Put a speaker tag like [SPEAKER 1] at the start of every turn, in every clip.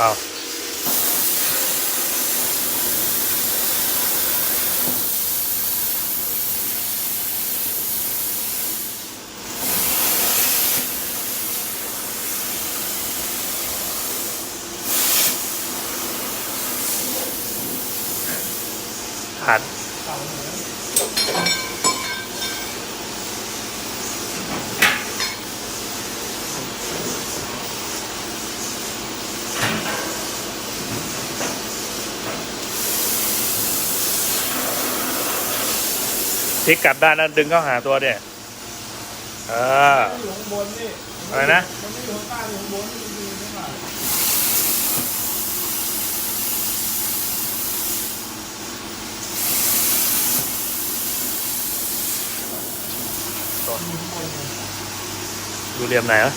[SPEAKER 1] เพลิกกลับด้านนั้นดึงเข้าหาตัวเดี่ยเออ
[SPEAKER 2] อยู่ข้างบนนี่
[SPEAKER 1] อะไรนะ
[SPEAKER 2] มันไม่อยู่ข้างใต้อยู่ข้างบนนี่ดีไม่ผ่าน
[SPEAKER 1] ดูเรียมไหนวะ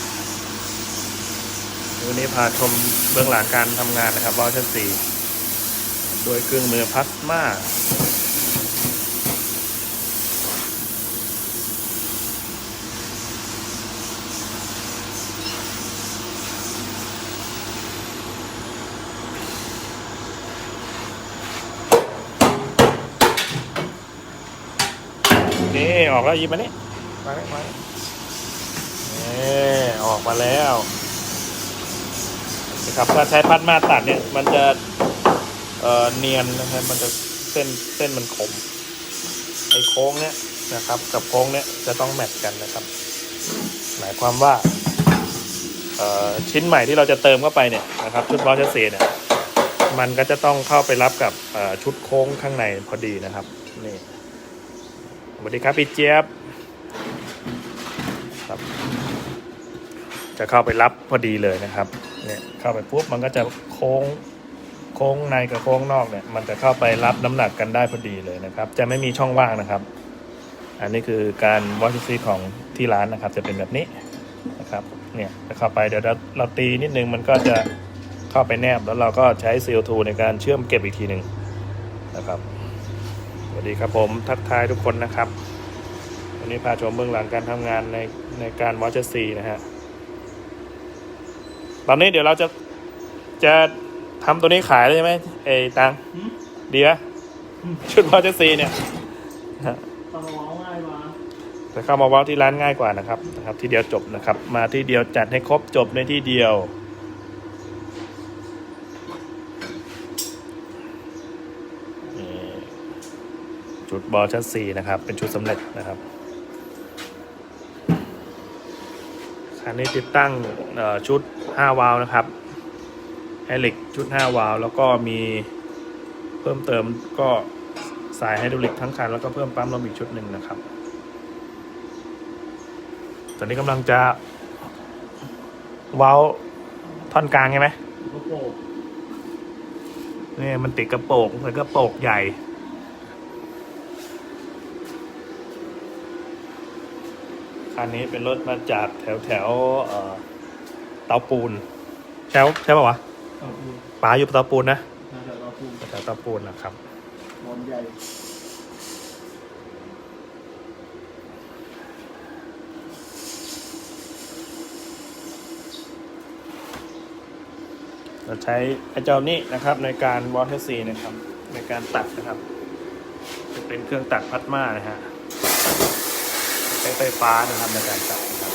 [SPEAKER 1] วันนี้พาชมเบื้องหลังการทำงานนะครับวอลชั้นสี่โดยเครื่องมือพลาสมานี่ ออกแล้วหยิบมานี่มานี่มานี่นี่ออกมาแล้วนะครับถ้าใช้พัดมาตัดเนี่ย มันจะเอ่อเนียนนะครับมันจะเส้นเส้นมันคมไอ้โค้งเนี่ยนะครับ กับโค้งเนี่ยจะต้องแมทกันนะครับหมายความว่าเอ่อชิ้นใหม่ที่เราจะเติมเข้าไปเนี่ยนะครับชุดบอลเชสเซเนี่ยมันก็จะต้องเข้าไปรับกับเอ่อชุดโค้งข้างในพอดีนะครับนี่ส วัสดีครับพี่เจี๊ยบครับ จะเข้าไปรับพอดีเลยนะครับ เนี่ยเข้าไปปุ๊บมันก็จะโค้งโค้งในกับโค้งนอกเนี่ย มันจะเข้าไปรับน้ำหนักกันได้พอดีเลยนะครับ จะไม่มีช่องว่างนะครับ อันนี้คือการวอชซีของที่ร้านนะครับ จะเป็นแบบนี้นะครับ เนี่ยจะเข้าไปเดี๋ยวเราเราตีนิดนึงมันก็จะเข้าไปแนบแล้วเราก็ใช้ CO2 ในการเชื่อมเก็บอีกทีหนึ่งนะครับ สวัสดีครับผมทักทายทุกคนนะครับ วันนี้พาชมเบื้องหลังการทำงานในในการวอชซีนะฮะตอนนี้เดี๋ยวเราจะจะทำตัวนี้ขายเลยใช่ไหมเอ้ตังดีไหมชุดพอเจซีเนี่ย
[SPEAKER 2] ตอนร้องง่ายมา
[SPEAKER 1] แต่เข้ามาเว้าที่ร้านง่ายกว่านะครับนะครับ ที่เดียวจบนะครับ มาที่เดียวจัดให้ครบจบในที่เดียว ชุดบอลชั้นสี่นะครับ เป็นชุดสำเร็จนะครับคันนี้ติดตั้งชุด 5 วาล์วนะครับไฮลิกชุด 5 วาล์วแล้วก็มีเพิ่มเติมก็สายไฮดรอลิกทั้งคัน แล้วก็เพิ่มปั๊มลมอีกชุดหนึ่งนะครับ ตอนนี้กำลังจะเว้าท่อนกลางใช่ไหมนี่มันติดกระโปรงแล้วก็โปกใหญ่ คันนี้เป็นรถมาจากแถวแถวๆเอ่อเตาปูนใช่ปะใช่ป่าวะ
[SPEAKER 2] เอาปูน
[SPEAKER 1] ป๋าอยู่เตาปูนนะ
[SPEAKER 2] น่าจะเอาปูน
[SPEAKER 1] แถวเตาปูนนะครับ
[SPEAKER 2] บอลใหญ่
[SPEAKER 1] เราใช้ไอ้เจ้านี้นะครับในการวอเทซีนะครับในการตัดนะครับ จะเป็นเครื่องตัดพัดมานะฮะใช้ไฟฟ้านะครับในการตัดนะครับ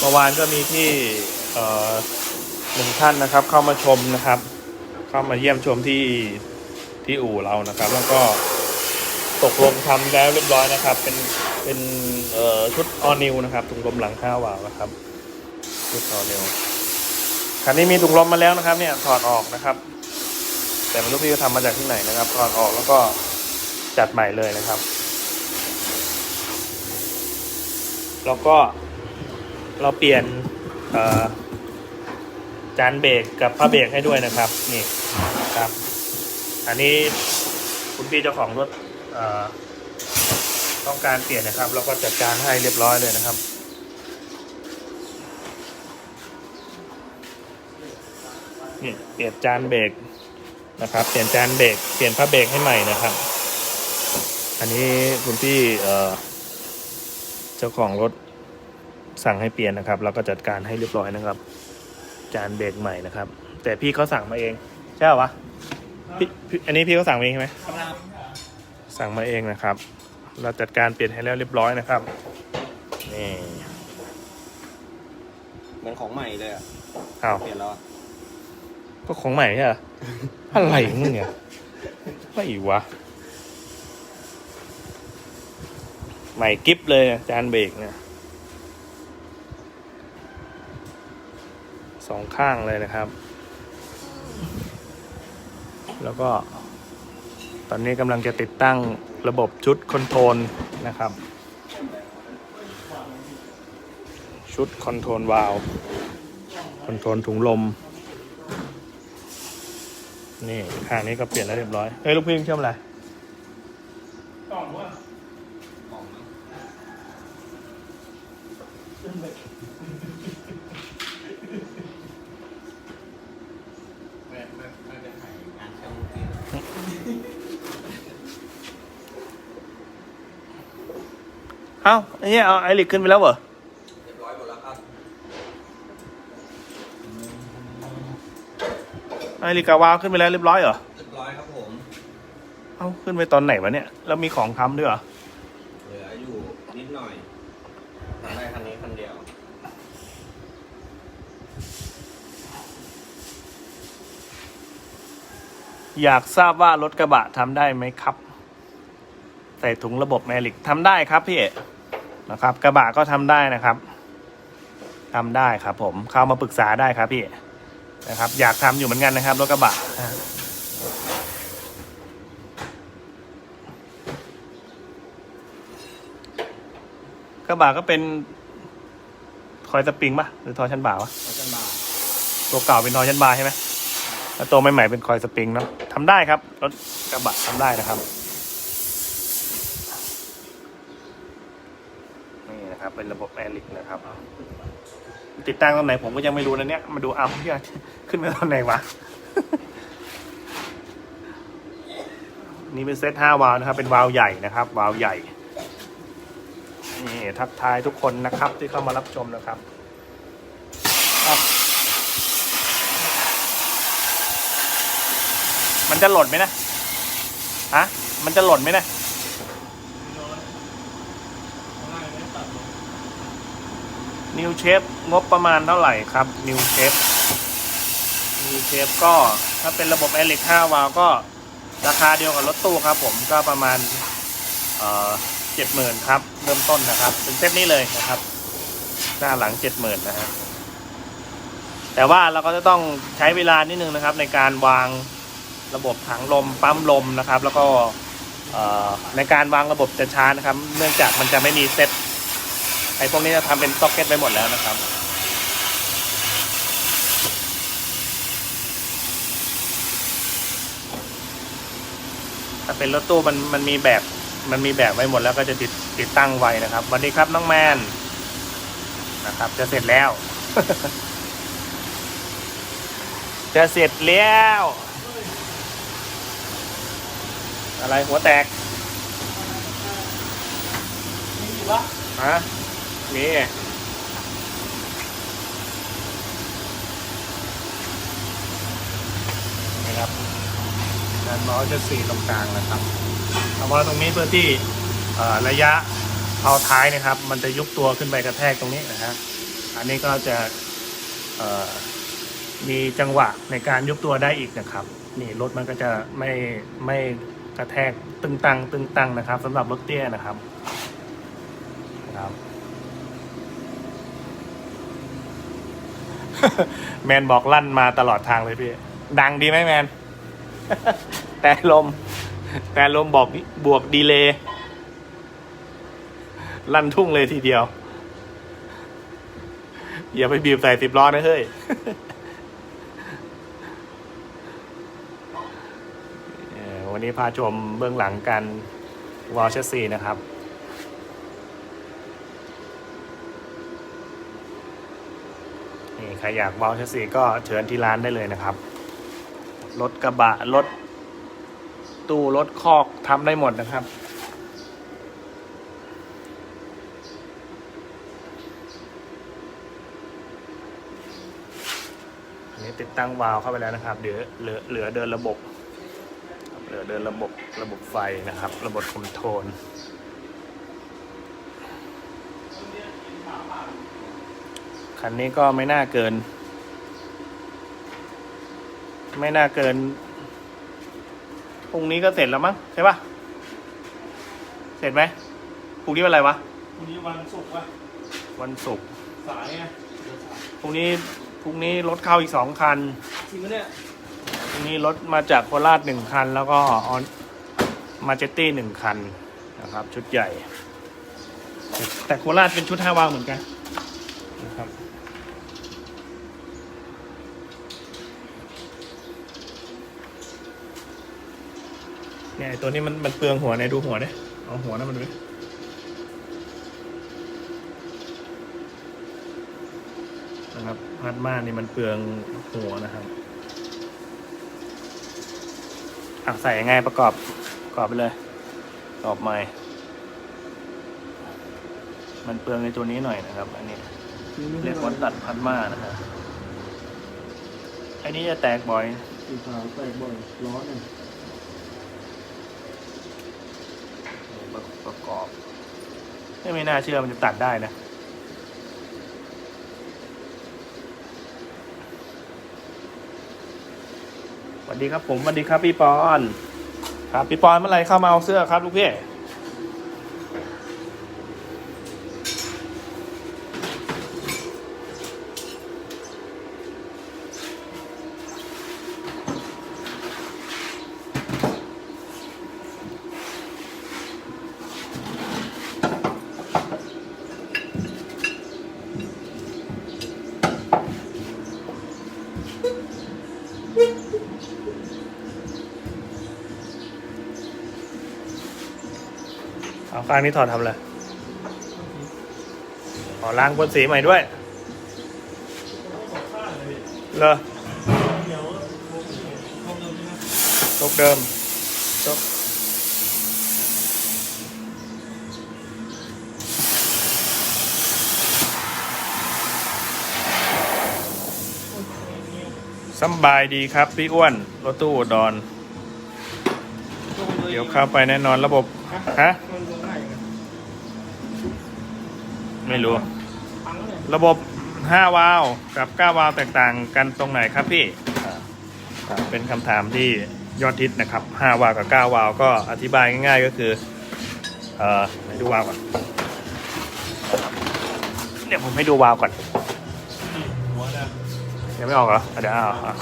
[SPEAKER 1] เมื่อวานก็มีที่หนึ่งท่านนะครับเข้ามาชมนะครับ เข้ามาเยี่ยมชมที่ที่อู่เรานะครับ แล้วก็ตกลงทำแล้วเรียบร้อยนะครับ เป็นเป็นเอ่อชุดออนิวนะครับถุงลมหลังข้าวาวนะครับชุดออนิวคันนี้มีถุงลมมาแล้วนะครับ เนี่ยถอดออกนะครับ แต่ไม่รู้พี่เขาทำมาจากที่ไหนนะครับถอดออกแล้วก็จัดใหม่เลยนะครับ แล้วก็เราเปลี่ยนจานเบรกกับผ้าเบรกให้ด้วยนะครับ นี่ ครับ อันนี้คุณพี่เจ้าของรถต้องการเปลี่ยนนะครับ เราก็จัดการให้เรียบร้อยเลยนะครับ นี่เปลี่ยนจานเบรกนะครับ เปลี่ยนจานเบรกเปลี่ยนผ้าเบรกให้ใหม่นะครับ อันนี้คุณพี่เอ่อเจ้าของรถสั่งให้เปลี่ยนนะครับ เราก็จัดการให้เรียบร้อยนะครับ จานเบรกใหม่นะครับ แต่พี่เขาสั่งมาเอง ใช่เหรอวะพี่พี่อันนี้พี่เขาสั่งมาเองใช่ไหม
[SPEAKER 2] ครับ
[SPEAKER 1] สั่งมาเองนะครับ เราจัดการเปลี่ยนให้แล้วเรียบร้อยนะครับนี่
[SPEAKER 3] เหมือนของใหม่เลยอะ
[SPEAKER 1] อ้าว
[SPEAKER 3] เปลี่ยนแล้วอะ
[SPEAKER 1] ก็ของใหม่ใช่เหรอ อะไรของมึงเนี่ยไม่อีกวะใหม่กิฟเลยอะจานเบรกเนี่ยสองข้างเลยนะครับ แล้วก็ ตอนนี้กำลังจะติดตั้งระบบชุดคอนโทรลนะครับ ชุดคอนโทรลวาล์วคอนโทรลถุงลม นี่ข้างนี้ก็เปลี่ยนแล้วเรียบร้อย เฮ้ย ลูกพี่เชื่อมอะไร
[SPEAKER 3] ของมั้ง แม่แม่แม่จะถ่ายงานเช่างจริง
[SPEAKER 1] เอ้าไอ้เนี่ยเอาไอริกขึ้นไปแล้วเหรอ
[SPEAKER 3] เรียบร้อยหมดแล้วครับ
[SPEAKER 1] ไอริกกาวาวขึ้นไปแล้วเรียบร้อยเหรอ
[SPEAKER 3] เรียบร้อยครับผม
[SPEAKER 1] เอ้าขึ้นไปตอนไหนวะเนี่ยแล้วมีของทำด้วยเหรอ
[SPEAKER 3] เหลืออยู่นิดหน่อยทำได้คันนี้คันเดียว
[SPEAKER 1] อยากทราบว่ารถกระบะทำได้ไหมครับ ใส่ถุงระบบแมริกทำได้ครับพี่เอก นะครับ กระบะก็ทำได้นะครับทำได้ครับ ผมเข้ามาปรึกษาได้ครับพี่นะครับ อยากทำอยู่เหมือนกันนะครับรถกระบะกระบะก็เป็นคอยสปริงปะหรือทอชั้นบ่าวะ
[SPEAKER 3] เขาจะบาท
[SPEAKER 1] ตัวเก่าเป็นทอชั้นบาร์ใช่ไหมแล้วตัวใหม่ๆเป็นคอยสปริงเนาะทำได้ครับรถกระบะทำได้นะครับ นี่นะครับ เป็นระบบแอริกนะครับ ติดตั้งตรงไหนผมก็ยังไม่รู้นะเนี่ย มาดูเอาที่ขึ้นมาตอนไหนวะ นี่เป็นเซต5วาล์วนะครับ เป็นวาล์วใหญ่นะครับ วาล์วใหญ่ นี่ทักทายทุกคนนะครับที่เข้ามารับชมนะครับมันจะหล่นไหมนะ ฮะ มันจะหล่นไหมนะ นิวเชฟงบประมาณเท่าไหร่ครับนิวเชฟนิวเชฟก็ถ้าเป็นระบบแอลิก5วาล์วก็ราคาเดียวกับรถตู้ครับ ผมก็ประมาณเอ่อเจ็ดหมื่นครับ เริ่มต้นนะครับ เป็นเซตนี้เลยนะครับ หน้าหลังเจ็ดหมื่นนะฮะแต่ว่าเราก็จะต้องใช้เวลานิดนึงนะครับ ในการวางระบบถังลมปั๊มลมนะครับ แล้วก็ในการวางระบบจะช้านะครับ เนื่องจากมันจะไม่มีเซต ไอ้พวกนี้จะทำเป็นซ็อกเก็ตไปหมดแล้วนะครับ ถ้าเป็นรถตู้มันมันมีแบบมันมีแบบไว้หมดแล้วก็จะติดติดตั้งไว้นะครับสวัสดีครับน้องแมนนะครับ จะเสร็จแล้ว จะเสร็จแล้ว อะไรหัวแตกฮะ มีนะครับด้านน้อจะสี่ตรงกลางนะครับเอาว่าตรงนี้เพื่อที่ระยะเท้าท้ายนะครับ มันจะยุบตัวขึ้นไปกระแทกตรงนี้นะฮะอันนี้ก็จะมีจังหวะในการยุบตัวได้อีกนะครับ นี่รถมันก็จะไม่ไม่กระแทกตึงตังตึงตังนะครับสำหรับรถเตี้ยนะครับครับ แมนบอกลั่นมาตลอดทางเลยพี่ ดังดีไหมแมน แต่ลม แต่ลมบอกบวกดีเลย์ลั่นทุ่งเลยทีเดียว อย่าไปบีบใส่สิบล้อนะเฮ้ยวันนี้พาชมเบื้องหลังการวอลเชสซีนะครับ ใครอยากวาล์วแชสซีก็เชิญที่ร้านได้เลยนะครับ รถกระบะ รถ ตู้ รถคอกทำได้หมดนะครับ อันนี้ติดตั้งวาล์วเข้าไปแล้วนะครับเดี๋ยวเหลือเหลือเดินระบบ เหลือเดินระบบระบบไฟนะครับ ระบบคอนโทรล คันนี้ก็ไม่น่าเกิน ไม่น่าเกินพรุ่งนี้ก็เสร็จแล้วมั้งใช่ปะเสร็จไหมพรุ่งนี้วันอะไรวะ
[SPEAKER 2] วันนี้วันศุกร์ว่ะ
[SPEAKER 1] วันศุกร์
[SPEAKER 2] สายไง
[SPEAKER 1] พรุ่งนี้พรุ่งนี้รถเข้าอีกสองคัน
[SPEAKER 2] จริงปะเนี่ย
[SPEAKER 1] พรุ่งนี้รถมาจากโคราชหนึ่งคัน แล้วก็ออนมาเจตตี้หนึ่งคันนะครับ ชุดใหญ่ แต่โคราชเป็นชุดห้าวาล์วเหมือนกันนะครับ เนี่ยไอ้ตัวนี้มันมันเปลืองหัวเนี่ยดูหัวเนี่ยเอาหัวนั่นมาดูดินะครับพัดมานี่มันเปลืองหัวนะครับอะใส่ยังไงประกอบประกอบไปเลยประกอบใหม่ มันเปลืองในตัวนี้หน่อยนะครับ อันนี้เรียกว่าตัดพัดมานะครับอันนี้จะแตกบ่อย
[SPEAKER 2] สีขาวแตกบ่อยร้อนเนี่ย
[SPEAKER 1] ประประกอบ ไม่ไม่น่าเชื่อมันจะตัดได้นะสวัสดีครับผมสวัสดีครับพี่ปอน ครับพี่ปอนเมื่อไหรเข้ามาเอาเสื้อครับลูกพี่ ข้างนี้ถอดทำอะไรขอล้างบนสีใหม่ด้วยเหรอ
[SPEAKER 2] เดี๋ย
[SPEAKER 1] ตกเดิมตกสบายดีครับ พี่อ้วน รถตู้อุดรเดี๋ยวเข้าไปแน่นอนระบบ ฮะ ไม่รู้
[SPEAKER 2] พังแล้วเนี่ย
[SPEAKER 1] ระบบ5วาล์วกับ9วาล์วแตกต่างกันตรงไหนครับพี่อ่าอ่าเป็นคำถามที่ยอดฮิตนะครับ5วาล์วกับ9วาล์วก็อธิบายง่ายๆก็คือ เอ่อไหนดูวาล์วก่อนเดี๋ยวผมให้ดูวาล์วก่อน
[SPEAKER 2] นี่หัวนะ
[SPEAKER 1] ยังไม่ออกเหรออะเดี๋ยวเอาเอา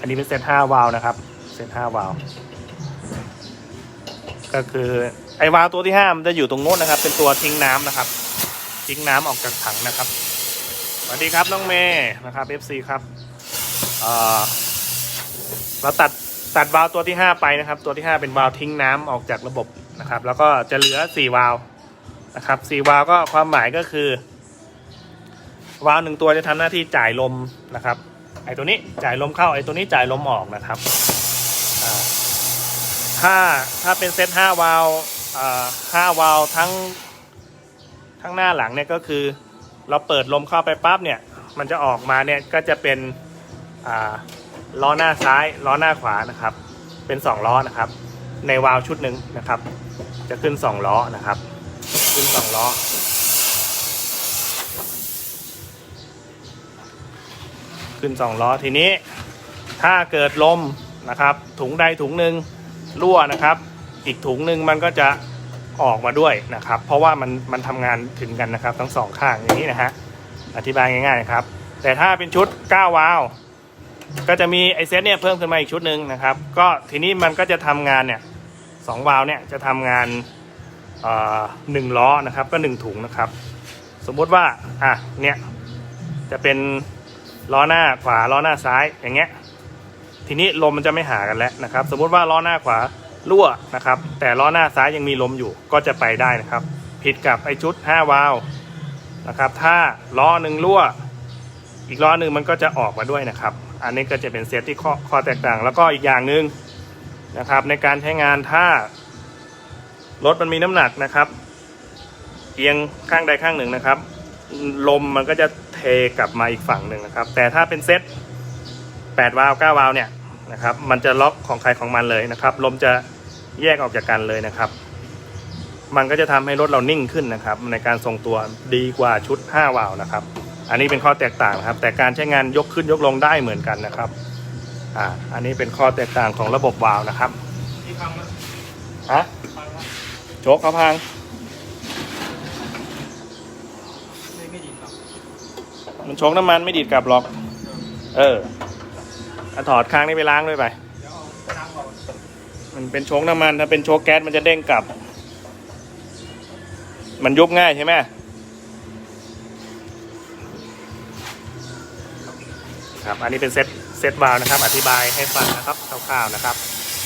[SPEAKER 1] อันนี้เป็นเซต5วาล์วนะครับ เซต5วาล์ว ก็คือไอวาล์วตัวที่ห้ามันจะอยู่ตรงโน้นนะครับ เป็นตัวทิ้งน้ำนะครับ ทิ้งน้ำออกจากถังนะครับสวัสดีครับน้องเมย์นะครับ FC ครับเออเราตัดตัดวาล์วตัวที่ 5 ไปนะครับ ตัวที่ 5 เป็นวาล์วทิ้งน้ำออกจากระบบนะครับ แล้วก็จะเหลือ 4 วาล์วนะครับ4วาล์วก็ความหมายก็คือ วาล์วหนึ่งตัวจะทำหน้าที่จ่ายลมนะครับ ไอตัวนี้จ่ายลมเข้าไอตัวนี้จ่ายลมออกนะครับ ถ้าถ้าเป็นเซตห้าวาล์วาห้าวาลทั้งทั้งหน้าหลังเนี่ยก็คือ เราเปิดลมเข้าไปปั๊บเนี่ย มันจะออกมาเนี่ยก็จะเป็นล้อหน้าซ้ายล้อหน้าขวานะครับ เป็นสองล้อนะครับ ในวาลชุดหนึ่งนะครับ จะขึ้นสองล้อนะครับ ขึ้นสองล้อ ขึ้นสองล้อทีนี้ถ้าเกิดลมนะครับ ถุงใดถุงหนึ่ง รั่วนะครับ อีกถุงหนึ่งมันก็จะออกมาด้วยนะครับ เพราะว่ามันมันทำงานถึงกันนะครับ ทั้งสองข้างอย่างนี้นะฮะอธิบายง่ายๆนะครับ แต่ถ้าเป็นชุด 9 วาล์วก็จะมีไอเซตเนี่ยเพิ่มขึ้นมาอีกชุดหนึ่งนะครับ ก็ทีนี้มันก็จะทำงานเนี่ยสองวาล์วเนี่ยจะทำงานอ่อหนึ่งล้อนะครับก็หนึ่งถุงนะครับ สมมุติว่าอะเนี่ยจะเป็นล้อหน้าขวาล้อหน้าซ้ายอย่างเงี้ย ทีนี้ลมมันจะไม่หากันแล้วนะครับ สมมุติว่าล้อหน้าขวารั่วนะครับ แต่ล้อหน้าซ้ายยังมีลมอยู่ก็จะไปได้นะครับ ผิดกับไอชุด 5 วาล์วนะครับ ถ้าล้อหนึ่งรั่ว อีกล้อหนึ่งมันก็จะออกมาด้วยนะครับ อันนี้ก็จะเป็นเซตที่ข้อข้อแตกต่าง แล้วก็อีกอย่างหนึ่งนะครับ ในการใช้งานถ้ารถมันมีน้ำหนักนะครับเอียงข้างใดข้างหนึ่งนะครับ ลมมันก็จะเทกลับมาอีกฝั่งหนึ่งนะครับ แต่ถ้าเป็นเซต8วาล์ว9วาล์วเนี่ย นะครับ มันจะล็อกของใครของมันเลยนะครับ ลมจะแยกออกจากกันเลยนะครับ มันก็จะทำให้รถเรานิ่งขึ้นนะครับ ในการทรงตัวดีกว่าชุด 5 วาล์วนะครับ อันนี้เป็นข้อแตกต่างครับ แต่การใช้งานยกขึ้นยกลงได้เหมือนกันนะครับ อ่า อันนี้เป็นข้อแตกต่างของระบบวาล์วนะครับ
[SPEAKER 2] ที่พังแล้ว
[SPEAKER 1] ฮะโชคเขาพัง
[SPEAKER 2] มั
[SPEAKER 1] นโชคน้ำมันไม่ดีดกลับหรอก เออ อาถอดค้างนี้ไปล้างด้วยไป มันเป็นโชคน้ำมัน ถ้าเป็นโชคแก๊สมันจะเด้งกลับ มันยุบง่ายใช่ไหมครับอันนี้เป็นเซตเซตวาล์วนะครับ อธิบายให้ฟังนะครับคร่าวๆนะครับ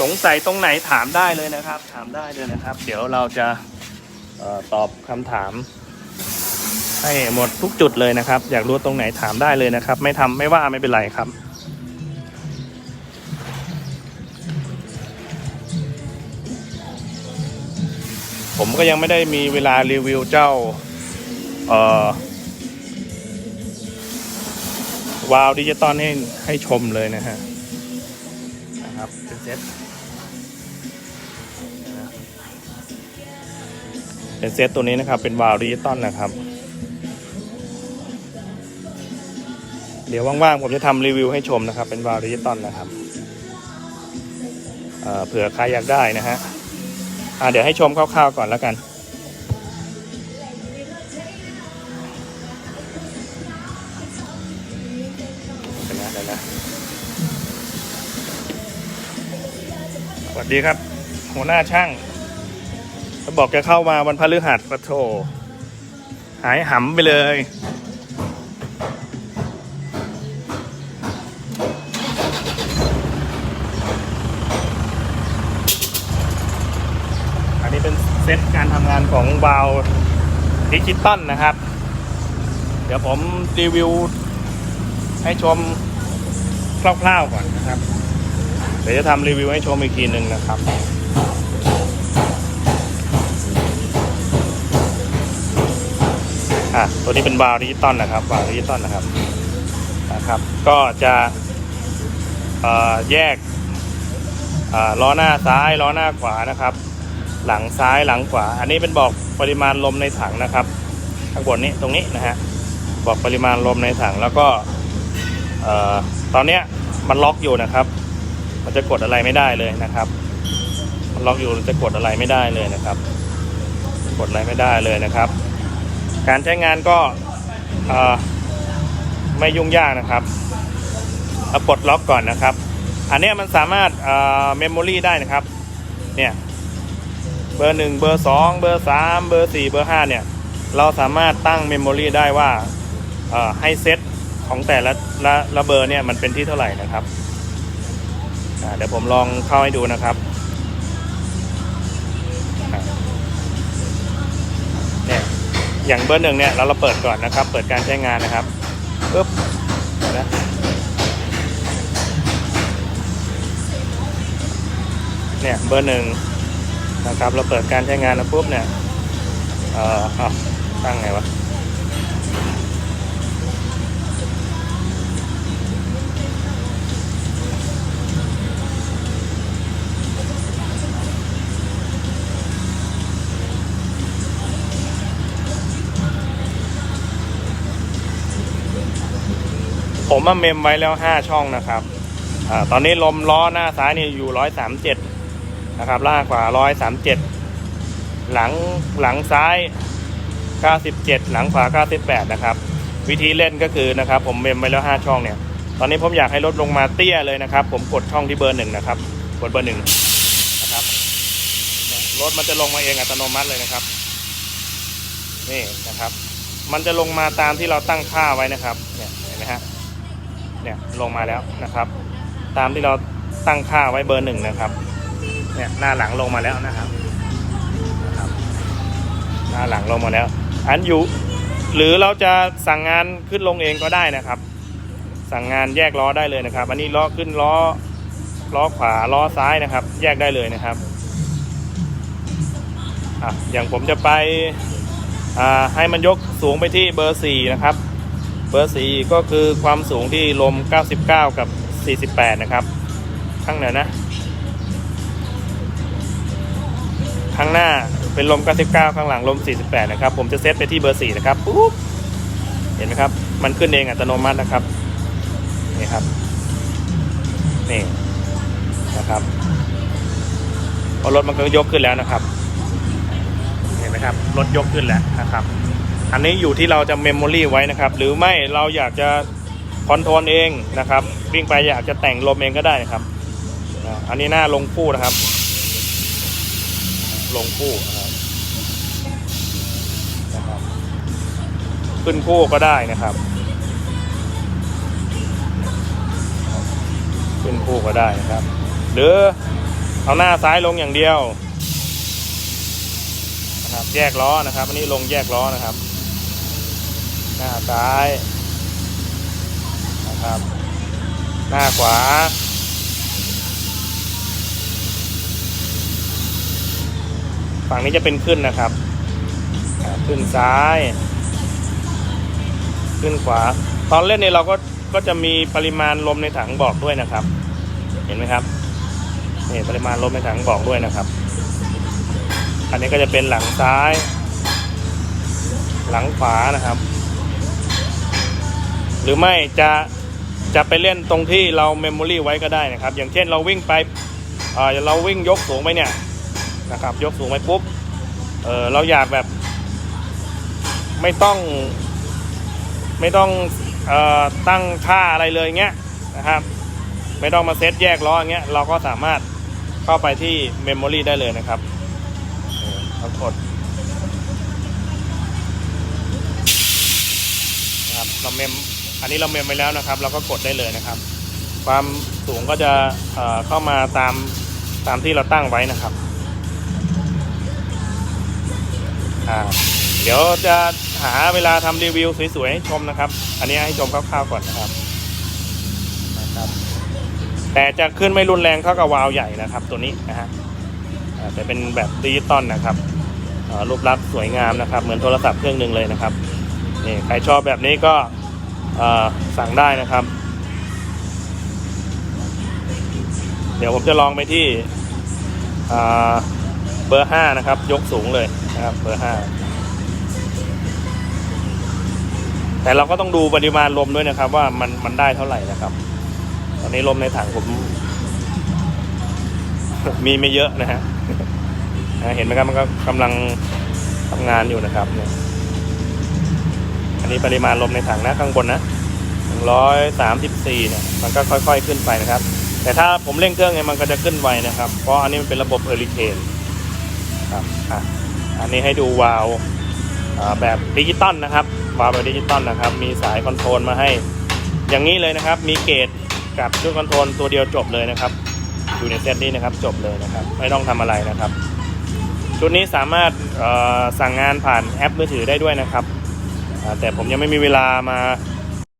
[SPEAKER 1] สงสัยตรงไหนถามได้เลยนะครับ ถามได้เลยนะครับ เดี๋ยวเราจะเออตอบคำถาม ให้หมดทุกจุดเลยนะครับ อยากรู้ตรงไหนถามได้เลยนะครับ ไม่ทำไม่ว่าไม่เป็นไรครับ ผมก็ยังไม่ได้มีเวลารีวิวเจ้าเอ่อวาล์วดิจิตอลให้ให้ชมเลยนะฮะนะครับเป็นเซตนะเป็นเซตตัวนี้นะครับ เป็นวาล์วดิจิตอลนะครับ เดี๋ยวว่างๆ ผมจะทำรีวิวให้ชมนะครับ เป็นวาล์วดิจิตอลนะครับเอ่อเผื่อใครอยากได้นะฮะ อ่าเดี๋ยวให้ชมคร่าวๆก่อนแล้วกัน สวัสดีครับ หัวหน้าช่างเขาบอกจะเข้ามาวันพฤหัสปะโถหายหำไปเลย วาล์วดิจิตอลนะครับ เดี๋ยวผมรีวิว ให้ชมคร่าวๆก่อนนะครับ เดี๋ยวจะทำรีวิวให้ชมอีกทีหนึ่งนะครับอะตัวนี้เป็นวาล์ดิจิตอลนะครับวาล์ดิจิตอลนะครับนะครับ ก็จะเอ่อแยกเอ่อล้อหน้าซ้ายล้อหน้าขวานะครับ หลังซ้ายหลังขวา อันนี้เป็นบอกปริมาณลมในถังนะครับ ข้างบนนี้ตรงนี้นะฮะบอกปริมาณลมในถังแล้วก็เอ่อตอนเนี้ยมันล็อกอยู่นะครับ มันจะกดอะไรไม่ได้เลยนะครับ มันล็อกอยู่จะกดอะไรไม่ได้เลยนะครับ กดอะไรไม่ได้เลยนะครับ การใช้งานก็เอ่อไม่ยุ่งยากนะครับเอาปลดล็อกก่อนนะครับ อันนี้มันสามารถเมมโมรีได้นะครับ เนี่ย บอร์หนึ่งเบอร์สองเบอร์สามเบอร์สี่เบอร์ห้าเนี่ย เราสามารถตั้งเมมโมรีได้ว่าให้เซตของแต่ละละละเบอร์เนี่ยมันเป็นที่เท่าไหร่นะครับเดี๋ยวผมลองเข้าให้ดูนะครับเนี่ยอย่างเบอร์หนึ่งเนี่ยเราเราเปิดก่อนนะครับ เปิดการใช้งานนะครับปึ๊บนะเนี่ยเบอร์หนึ่ง นะครับ เราเปิดการใช้งานแล้วปุ๊บเนี่ย เอ่ออ้าตั้งไงวะผมมาเมมไว้แล้ว 5 ช่องนะครับอาตอนนี้ลมล้อหน้าซ้ายนี่อยู่ 137 นะครับล่างขวาร้อยสามเจ็ดหลังหลังซ้ายเก้าสิบเจ็ดหลังขวาเก้าสิบแปดนะครับ วิธีเล่นก็คือนะครับ ผมเมมไว้แล้วห้าช่องเนี่ย ตอนนี้ผมอยากให้ลดลงมาเตี้ยเลยนะครับ ผมกดช่องที่เบอร์หนึ่งนะครับ กดเบอร์หนึ่งนะครับรถมันจะลงมาเองอัตโนมัติเลยนะครับ นี่นะครับ มันจะลงมาตามที่เราตั้งค่าไว้นะครับ เนี่ยเห็นไหมฮะ เนี่ยลงมาแล้วนะครับ ตามที่เราตั้งค่าไว้เบอร์หนึ่งนะครับ เนี่ยหน้าหลังลงมาแล้วนะครับนะครับ หน้าหลังลงมาแล้ว อันอยู่หรือเราจะสั่งงานขึ้นลงเองก็ได้นะครับ สั่งงานแยกล้อได้เลยนะครับ อันนี้ล้อขึ้นล้อล้อขวาล้อซ้ายนะครับ แยกได้เลยนะครับอะอย่างผมจะไปอ่าให้มันยกสูงไปที่เบอร์4นะครับ เบอร์สี่ก็คือความสูงที่ลม 99 กับ 48 นะครับ ข้างไหนนะ ข้างหน้าเป็นลม 99 ข้างหลังลม 48 นะครับ ผมจะเซตไปที่เบอร์ 4 นะครับปุ๊บเห็นไหมครับ มันขึ้นเองอัตโนมัตินะครับ นี่ครับ นี่นะครับพอรถมันก็ยกขึ้นแล้วนะครับ เห็นไหมครับ รถยกขึ้นแล้วนะครับ อันนี้อยู่ที่เราจะเมมโมรีไว้นะครับ หรือไม่เราอยากจะคอนโทรลเองนะครับ วิ่งไปอยากจะแต่งลมเองก็ได้นะครับ อันนี้หน้าลงคู่นะครับ ลงคู่นะครับ ขึ้นคู่ก็ได้นะครับ ขึ้นคู่ก็ได้นะครับ หรือเอาหน้าซ้ายลงอย่างเดียวนะครับ แยกล้อนะครับ อันนี้ลงแยกล้อนะครับ หน้าซ้ายนะครับ หน้าขวา ฝั่งนี้จะเป็นขึ้นนะครับขึ้นซ้าย ขึ้นขวา ตอนเล่นเนี่ยเราก็ก็จะมีปริมาณลมในถังบอกด้วยนะครับ เห็นไหมครับนี่ปริมาณลมในถังบอกด้วยนะครับ อันนี้ก็จะเป็นหลังซ้าย หลังขวานะครับ หรือไม่จะจะไปเล่นตรงที่เราเมมโมรีไว้ก็ได้นะครับ อย่างเช่นเราวิ่งไปเออเราวิ่งยกสูงไปเนี่ย นะครับ ยกสูงไปปุ๊บเออเราอยากแบบ ไม่ต้อง ไม่ต้องออตั้งค่าอะไรเลยเงี้ยนะครับ ไม่ต้องมาเซตแยกล้ออย่างเงี้ยเราก็สามารถเข้าไปที่เมมโมรีได้เลยนะครับเออเรากดนะครับเราเมมอันนี้เราเมมไปแล้วนะครับ เราก็กดได้เลยนะครับ ความสูงก็จะเเข้ามาตามตามที่เราตั้งไว้นะครับ อ่าเดี๋ยวจะหาเวลาทำรีวิวสวยๆให้ชมนะครับ อันนี้ให้ชมคร่าวๆก่อนนะครับนะครับ แต่จะขึ้นไม่รุนแรงเท่ากับวาล์วใหญ่นะครับ ตัวนี้นะฮะอ่าแต่เป็นแบบดิจิตอลนะครับอ่อรูปลักษณ์สวยงามนะครับ เหมือนโทรศัพท์เครื่องหนึ่งเลยนะครับนี่ใครชอบแบบนี้ก็อ่อสั่งได้นะครับ เดี๋ยวผมจะลองไปที่อ่า เบอร์ห้านะครับ ยกสูงเลยนะครับ เบอร์ห้าแต่เราก็ต้องดูปริมาณลมด้วยนะครับ ว่ามันมันได้เท่าไหร่นะครับ ตอนนี้ลมในถังผม มีไม่เยอะนะฮะเห็นไหมครับมันก็กำลังทำงานอยู่นะครับเนี่ยอันนี้ปริมาณลมในถังนะข้างบนนะ134เนี่ยมันก็ค่อย ๆ ขึ้นไปนะครับ แต่ถ้าผมเร่งเครื่องเนี่ยมันก็จะขึ้นไวนะครับ เพราะอันนี้มันเป็นระบบเอริเคน อะอันนี้ให้ดูวาล์วแบบดิจิตอลนะครับ วาล์วแบบดิจิตอลนะครับ มีสายคอนโทรลมาให้ อย่างนี้เลยนะครับ มีเกจกับชุดคอนโทรลตัวเดียวจบเลยนะครับ อยู่ในเซตนี้นะครับจบเลยนะครับ ไม่ต้องทำอะไรนะครับ ชุดนี้สามารถสั่งงานผ่านแอปมือถือได้ด้วยนะครับ แต่ผมยังไม่มีเวลามา